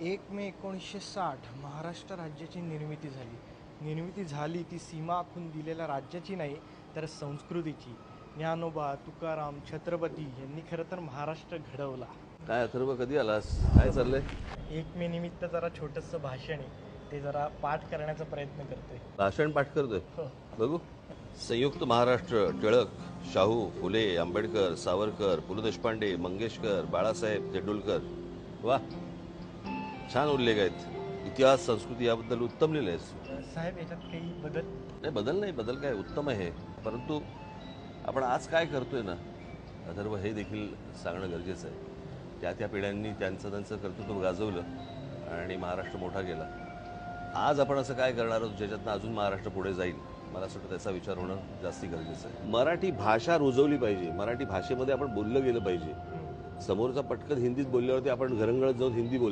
एक मे एकोणीसशे साठ महाराष्ट्र राज्याची निर्मिती झाली. निर्मिती झाली ती सीमा आखून दिलेल्या राज्याची नाही तर संस्कृतीची. ज्ञानोबा तुकाराम छत्रपती यांनी खरं तर महाराष्ट्र घडवला. काय अथर्व कधी आलास? काय चाललंय? एक मे निमित्त जरा छोटंसं भाषण आहे. ते जरा पाठ करण्याचा प्रयत्न करतोय. भाषण पाठ करतोय? हो. बघू. संयुक्त महाराष्ट्र टिळक शाहू फुले आंबेडकर सावरकर पु ल देशपांडे मंगेशकर बाळासाहेब तेंडुलकर. वा. छान उल्लेख आहेत. इतिहास संस्कृती याबद्दल उत्तम लिहिलं आहेस साहेब याच्यात काही बदल? नाही बदल नाही. बदल काय? उत्तम आहे परंतु आपण आज काय करतोय ना अथर्व हे देखील सांगणं गरजेचं आहे. त्या त्या पिढ्यांनी त्यांचं त्यांचं कर्तृत्व गाजवलं आणि महाराष्ट्र मोठा गेला आज आपण असं काय करणार आहोत ज्याच्यातनं अजून महाराष्ट्र पुढे जाईल? मला असं वाटतं त्याचा विचार होणं जास्ती गरजेचं आहे. मराठी भाषा रुजवली पाहिजे. मराठी भाषेमध्ये आपण बोललं गेलं पाहिजे. समोरचा पटकन हिंदीत बोलल्यावरती आपण घरंगळत जाऊन हिंदी बोलतो